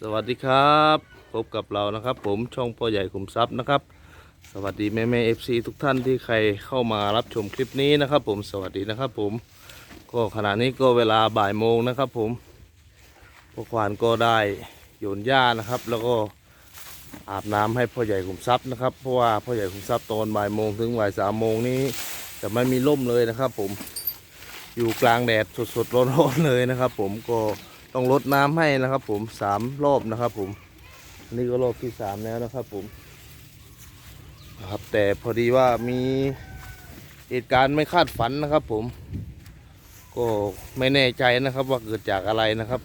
สวัสดีครับ พบกับเรานะครับ ผมช่องพ่อใหญ่ขุมทรัพย์นะครับ สวัสดีแม่แม่เอฟซีทุกท่านที่ใครเข้ามารับชมคลิปนี้นะครับ ผมสวัสดีนะครับ ผมก็ขณะนี้ก็เวลาบ่ายโมงนะครับ ผมพวกควานก็ได้โยนหญ้านะครับ แล้วก็อาบน้ำให้พ่อใหญ่ขุมทรัพย์นะครับเพราะว่าพ่อใหญ่ขุมทรัพย์ตอนบ่ายโมงถึงบ่ายสามโมงนี้จะไม่มีร่มเลยนะครับ ผมอยู่กลางแดดสดๆร้อนๆเลยนะครับ ผมก็ ต้องลดน้ำให้นะครับผมสามรอบนะครับผมอันนี้ก็รอบที่สามแล้วนะครับผมนะครับแต่พอดีว่ามีเหตุการณ์ไม่คาดฝันนะครับผม ก็ไม่แน่ใจนะครับว่าเกิดจากอะไรนะครับ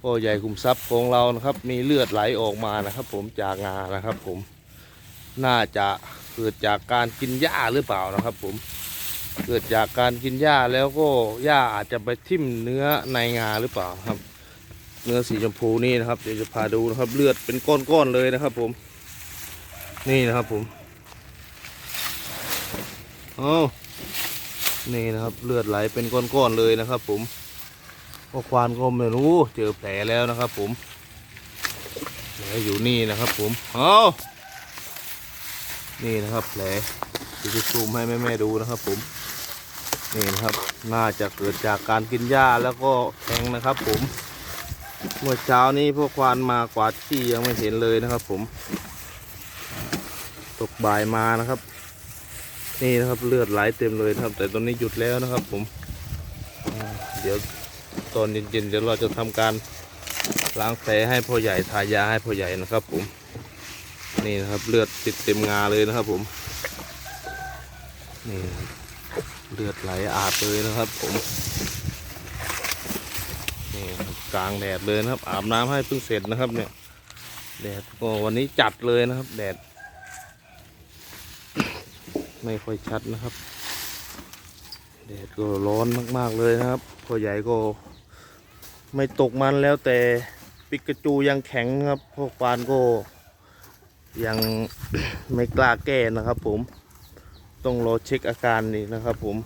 พ่อใหญ่กลุ่มทรัพย์ของเรานะครับ มีเลือดไหลออกมานะครับ ผมจากงานะครับผมน่าจะเกิดจากการกินหญ้าหรือเปล่านะครับผม เกิดจากการกินหญ้าแล้วก็หญ้าอาจจะไปทิ่มเนื้อในงาหรือเปล่าครับ เนื้อสีชมพูนี่นะครับเดี๋ยวจะพาดูนะครับ เลือดเป็นก้อนๆเลยนะครับ ผม นี่นะครับผมเอานี่นะครับเลือดไหลเป็นก้อนๆเลยนะครับ ผมก็ควานก็ไม่รู้ เจอแผลแล้วนะครับ ผมแผลอยู่นี่นะครับ ผมเอานี่นะครับแผลจะซูมให้แม่ๆดูนะครับผม นี่นะครับ น่าจะเกิดจากการกินหญ้าแล้วก็แทงนะครับ ผม เมื่อเช้านี้พวกควานมากวาดที่ยังไม่เห็นเลยนะครับ ผม ตกบ่ายมานะครับ นี่นะครับเลือดไหลเต็มเลยครับ แต่ตอนนี้หยุดแล้วนะครับ ผม เดี๋ยวตอนเย็นๆเดี๋ยวเราจะทำการล้างแผลให้พ่อใหญ่ทายาให้พ่อใหญ่นะครับ ผม นี่นะครับเลือดติดเต็มงาเลยนะครับ ผมนี่ เลือดไหลอาบเลยนะครับ ผมนี่กลางแดดเลยนะครับ อาบน้ำให้เพิ่งเสร็จนะครับ เนี่ย แดดก็วันนี้จัดเลยนะครับ แดด ไม่ค่อยชัดนะครับแดดก็ร้อนมาก ๆเลยนะครับพ่อใหญ่ก็ไม่ตกมันแล้วแต่ปิกาจูยังแข็งครับพวกปานก็ยังไม่กล้าแก้นะครับผม ต้องรอเช็คอาการนี่นะครับ ผม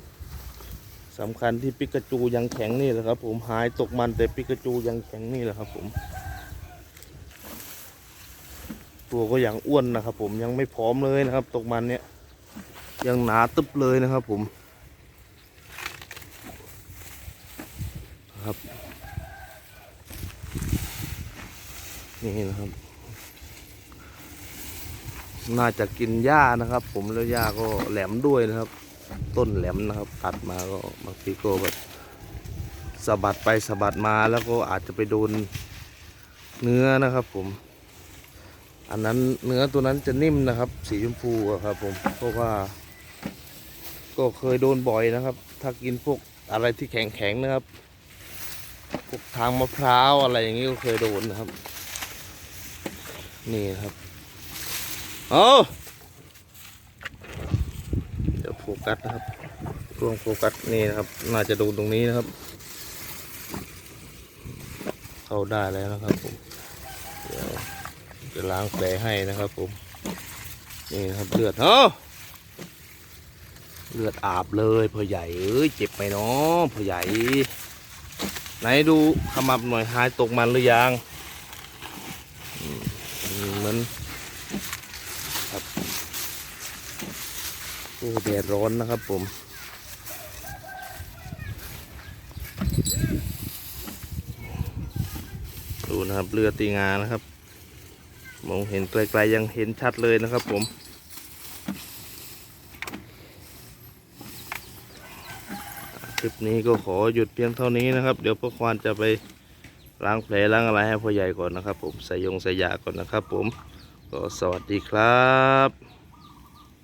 สำคัญที่ปิกาจูยังแข็งนี่แหละครับ ผมหายตกมันแต่ปิกาจูยังแข็งนี่แหละครับ ผม ตัวก็ยังอ้วนนะครับ ผมยังไม่พร้อมเลยนะครับ ตกมันเนี่ยยังหนาตึบเลยนะครับ ผมครับนี่นะครับ น่าจะกินหญ้านะครับ ผมแล้วหญ้าก็แหลมด้วยนะครับ ต้นแหลมนะครับตัดมาก็บางทีก็แบบสะบัดไปสะบัดมาแล้วก็อาจจะไปโดนเนื้อนะครับ ผม อันนั้นเนื้อตัวนั้นจะนิ่มนะครับ สีชมพูครับ ผมเพราะว่า ก็เคยโดนบ่อยนะครับ ถ้ากินพวกอะไรที่แข็งๆนะครับพวกทางมะพร้าวอะไรอย่างนี้ก็เคยโดนนะครับ นี่นะครับ เอาเดี๋ยวโฟกัสนะครับกล้องโฟกัสนี่นะครับ น่าจะดูตรงนี้นะครับ เข้าได้แล้วนะครับผมเดี๋ยวจะล้างแผลให้นะครับผม นี่นะครับเลือดเอาเลือดอาบเลยพ่อใหญ่เอ้ยเจ็บไหมเนาะพ่อใหญ่ ไหนดูขมับหน่อยหายตกมันหรือยังเหมือน อ้แดดร้อนนะครับผมดูนะครับเรือตีงานะครับ มองเห็นไกลๆยังเห็นชัดเลยนะครับผมคลิปนี้ก็ขอหยุดเพียงเท่านี้นะครับ เดี๋ยวพ่อควานจะไปล้างแผลล้างอะไรให้พ่อใหญ่ก่อนนะครับ ผมใส่ยงใส่ยาก่อนนะครับ ผมก็สวัสดีครับ